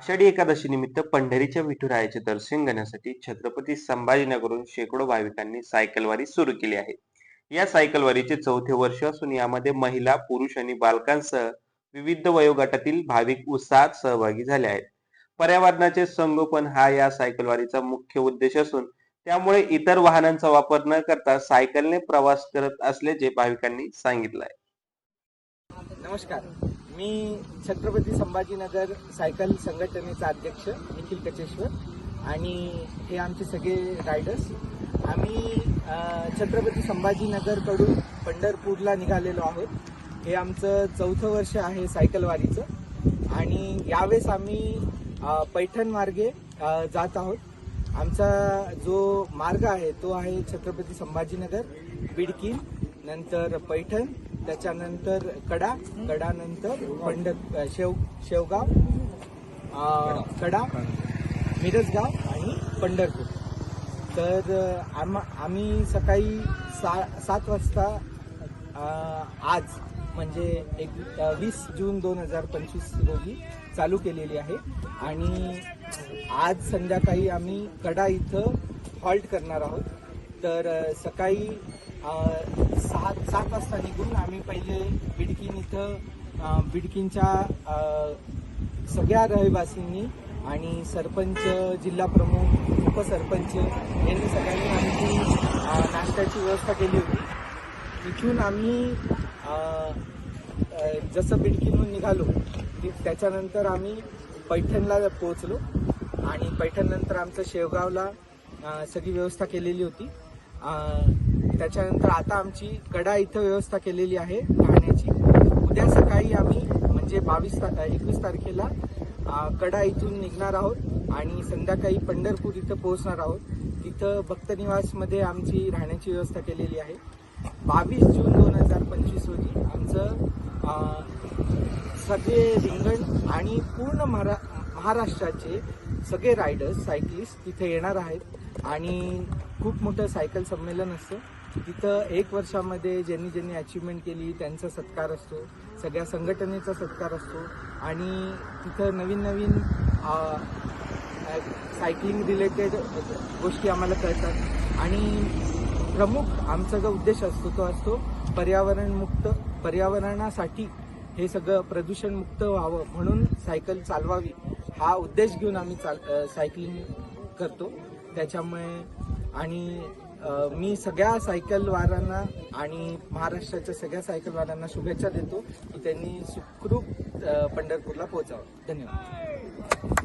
आषाढी एकादशी निमित्त पंढरीच्या विठुरायाचे दर्शन घेण्यासाठी छत्रपती संभाजीनगरहून शेकडो भाविकांनी सायकलवारी सुरू केली आहे. या सायकलवारीचे चौथे वर्ष असून यामध्ये महिला पुरुष आणि बालकांसह विविध वयोगटातील भाविक उत्साहात सहभागी झाले आहेत. पर्यावरणाचे संगोपन हा या सायकलवारीचा मुख्य उद्देश असून त्यामुळे इतर वाहनांचा वापर न करता सायकलने प्रवास करत असल्याचे भाविकांनी सांगितलं आहे नमस्कार. मी छत्रपती संभाजीनगर सायकल संघटनेचा अध्यक्ष निखिल कचेश्वर आणि हे आमचे सगळे रायडर्स. आम्ही छत्रपती संभाजीनगरकडून पंढरपूरला निघालेलो आहोत. हे आमचं चौथं वर्ष आहे सायकलवारीचं. आणि यावेळेस आम्ही पैठण मार्गे जात आहोत. आमचा जो मार्ग आहे तो आहे छत्रपती संभाजीनगर बिडकीन नंतर पैठण त्याच्यानंतर कडा कडानंतर पंढर शेव शेवगाव कडा मिरजगाव आणि पंढरपूर. तर आम आम्ही सकाळी सा सात वाजता आज म्हणजे एक वीस जून दोन हजार पंचवीस रोजी चालू केलेली आहे. आणि आज संध्याकाळी आम्ही कडा इथं हॉल्ट करणार आहोत. तर सकाळी सहा सात सात वाजता निघून आम्ही पहिले बिडकीन इथं बिडकीनच्या सगळ्या रहिवासींनी आणि सरपंच जिल्हा प्रमुख उपसरपंच यांनी सगळ्यांनी आमची नाश्त्याची व्यवस्था केली होती. तिथून आम्ही जसं बिडकीनहून निघालो त्याच्यानंतर आम्ही पैठणला पोहोचलो आणि पैठणनंतर आमचं शेवगावला सगळी व्यवस्था केलेली होती. त्याच्यानंतर आता आमची कडा इथं व्यवस्था केलेली आहे राहण्याची उद्या सकाळी आम्ही म्हणजे बावीस ता एकवीस तारखेला कडा इथून निघणार आहोत आणि संध्याकाळी पंढरपूर इथं पोहोचणार आहोत. तिथं भक्तनिवासमध्ये आमची राहण्याची व्यवस्था केलेली आहे. बावीस जून दोन हजार पंचवीस रोजी आमचं सगळे रिंगण आणि पूर्ण महारा महाराष्ट्राचे सगळे रायडर्स सायकलिस्ट तिथे येणार आहेत. आणि खूप मोठं सायकल संमेलन असतं. तिथं एक वर्षामध्ये ज्यांनी ज्यांनी अचिव्हमेंट केली त्यांचा सत्कार असतो. सगळ्या संघटनेचा सत्कार असतो. आणि तिथं नवीन नवीन सायकलिंग रिलेटेड गोष्टी आम्हाला कळतात. आणि प्रमुख आमचा जो उद्देश असतो तो असतो पर्यावरणमुक्त पर्यावरणासाठी हे सगळं प्रदूषणमुक्त व्हावं म्हणून सायकल चालवावी. हा उद्देश घेऊन आम्ही चाल सायकलिंग करतो. त्याच्यामुळे आणि मी सगळ्या सायकलवारांना आणि महाराष्ट्राच्या सगळ्या सायकलवारांना शुभेच्छा देतो की त्यांनी सुखरूप पंढरपूरला पोहोचावं. धन्यवाद.